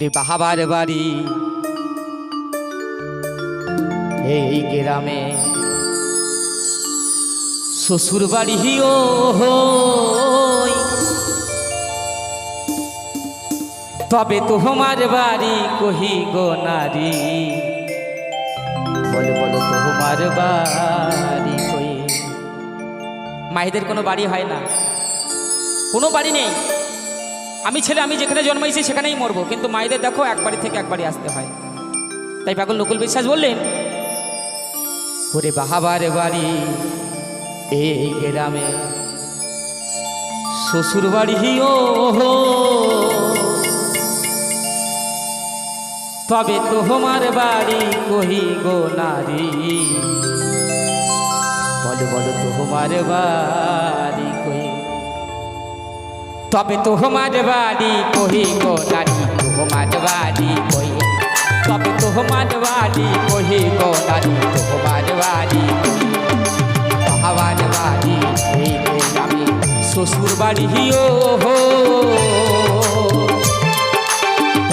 ওরে বাহাবার বাড়ি। এই গ্রামে শ্বশুর বাড়ি ও। তবে তোমার বাড়ি কহি গো নারী। বলে, বলো, তোমার বাড়ি কই? মায়েদের কোনো বাড়ি হয় না। কোনো বাড়ি নেই। আমি ছেলে, আমি যেখানে জন্মাইছি সেখানেই মরবো। কিন্তু মায়েদের দেখো, এক বাড়ি থেকে এক বাড়ি আসতে হয়। তাই পাগল নকুল বিশ্বাস বললেন, ওরে বাহাবার বাড়ি, এই গ্রামে শ্বশুর বাড়ি ও তবে তোমার বাড়ি কহি গো নারী? বলো বলো, তোমার বাড়ি তবে তোমার বাড়ি কহি গো নারী তোমার বাড়ি কহি তবে তোমার বাড়ি কহি গো নারী তোমার বাড়ি বাবার বাড়ি এই আমি শ্বশুর বাড়ি ও হো।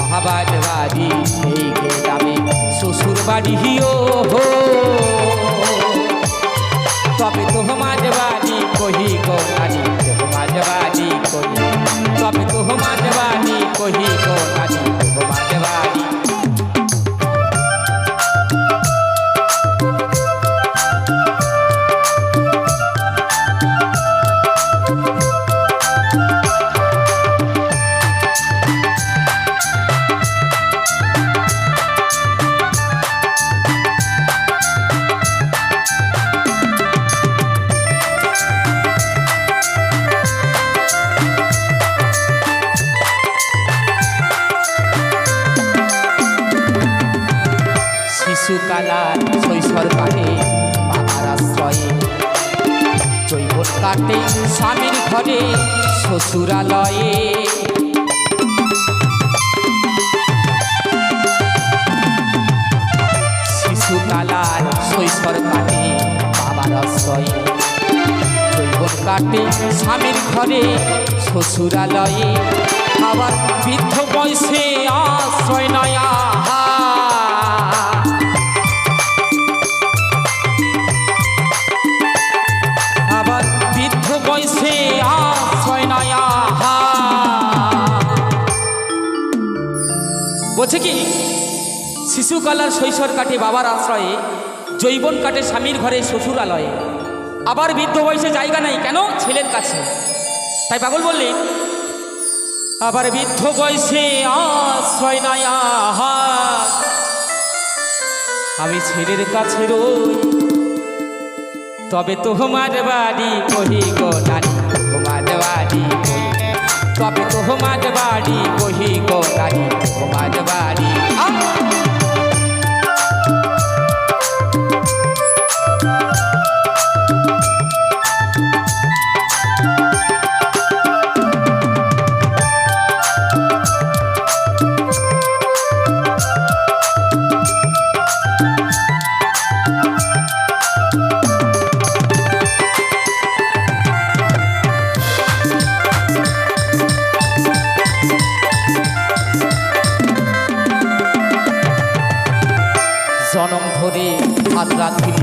বাবার বাড়ি এই গ্রামে শ্বশুর বাড়ি ও হো। ঘরে শ্বশুরালয়ে। শিশুকালার শৈশব কাটে বাবার আশ্রয়ে। কাটে স্বামীর ঘরে শ্বশুরালয়ে। আবার বৃদ্ধ বয়সে আশ্রয় নয়া বলছে কি? শিশুকালার শৈশব কাটে বাবার আশ্রয়ে জৈবন কাটে স্বামীর ঘরে শ্বশুরালয়ে। আবার বৃদ্ধ বয়সে জায়গা নাই, কেন? ছেলের কাছে। তাই পাগল বললেন আবার বৃদ্ধ বয়সে আশ্রয় নাই আহার আমি ছেলের কাছে রই, তবে তোমার বাড়ি কহি গো নারী, তোমার বাড়ি কহি তবে তোমার বাড়ি কহি গো নারী তোমার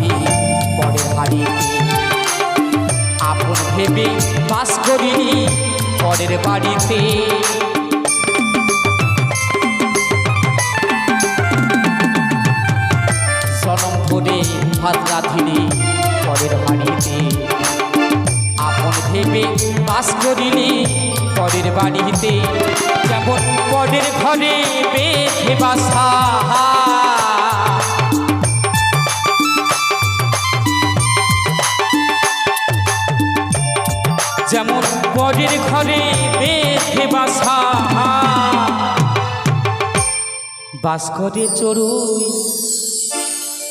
রাখিলি পরের হাড়িতে আপন ভেবে বাস করি, পরের বাড়িতে। জনম ধরে হাত রাখিলি পরের হাড়িতে আপন ভেবে বাস করিলি পরের বাড়িতে। যেমন পরের ঘরে বেঁধে বাসা। যেমন পরের ঘরে বেঁধে বাসা। বাস করে চড়ুই।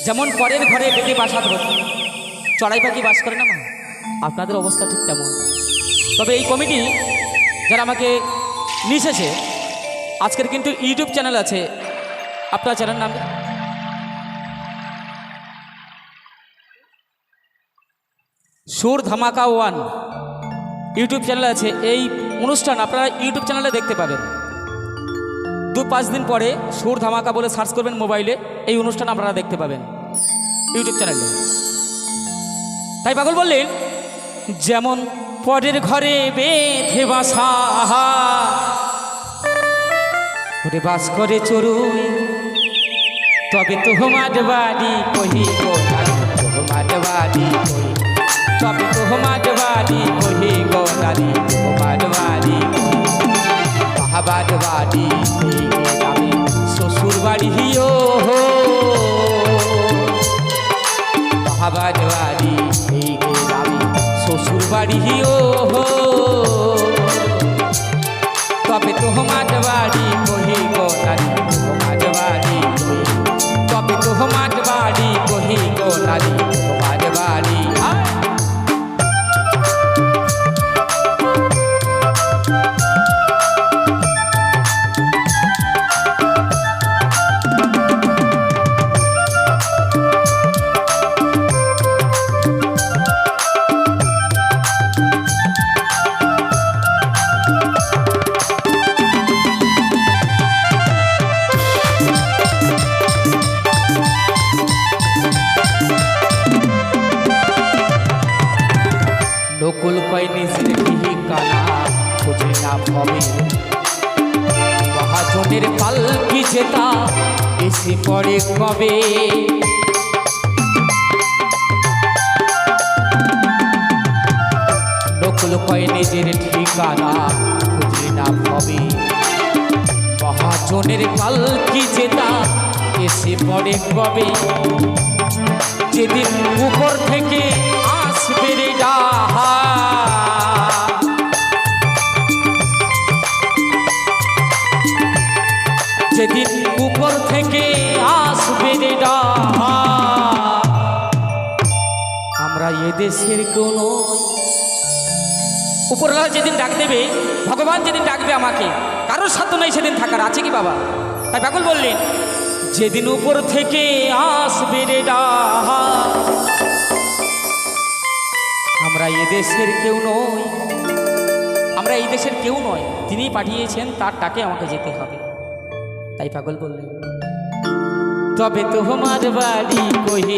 যেমন পরের ঘরে বেঁধে বাসা ধরে। চড়াই পাখি বাস করে না মা? আপনাদের অবস্থা ঠিক তেমন। তবে এই কমিটি যারা আমাকে নিশেছে আজকের কিন্তু ইউটিউব চ্যানেল আছে। আপনার চ্যানেল নাম? সুর ধামাকা ওয়ান। ইউটিউব চ্যানেল আছে এই অনুষ্ঠান, আপনারা ইউটিউব চ্যানেলে দেখতে পাবেন। দু পাঁচ দিন পরে সুর ধামাকা বলে সার্চ করবেন মোবাইলে, এই অনুষ্ঠান আপনারা দেখতে পাবেন ইউটিউব চ্যানেলে। তাই পাগল বললেন, যেমন পরের ঘরে বেঁধে বাসা বাস করে চড়ুই, তবে তোমার বাড়ি কহি তোমার বাড়ি কহি তোমার বাড়ি কহি গো নারী এই গ্রামে শ্বশুর বাড়ি হিও হো গ্রামে শ্বশুর বাড়ি হিও ঠিকানা খুঁজে না ভবে। মহাজনের পালকি জেতা এসে পড়ে কবে? নকুল কয় নিজের ঠিকানা, খুঁজে না ভবে। মহাজনের পালকি জেতা এসে পড়ে কবে? যেদিন উপর থেকে আমরা এদেশের কোন উপরওয়ালা যেদিন ডাক দেবে, ভগবান যেদিন ডাকবে আমাকে, কারোর সাধ্য নাই সেদিন থাকার, আছে কি বাবা? তাই পাগল বললেন, যেদিন উপর থেকে আসবে রে আমরা এদেশের কেউ নই, আমরা এই দেশের কেউ নয় তিনি পাঠিয়েছেন, তার ডাকে আমাকে যেতে হবে। তাই পাগল বললেন, তবে তোমার বাড়ি কহি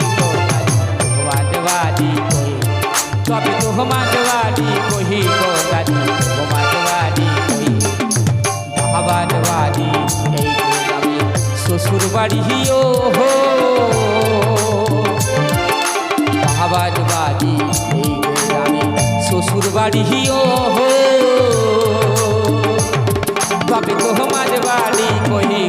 তবে তোমার বাড়ি কহি দাদি তোমার বাড়ি কহি বাবার বাড়ি এই গ্রামে শ্বশুর বাড়ি ও হো। বাবার এই গ্রামে শ্বশুর বাড়ি ও হো। তবে তোমার বাড়ি কহি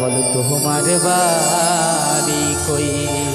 বলো তোমার বাড়ি কই?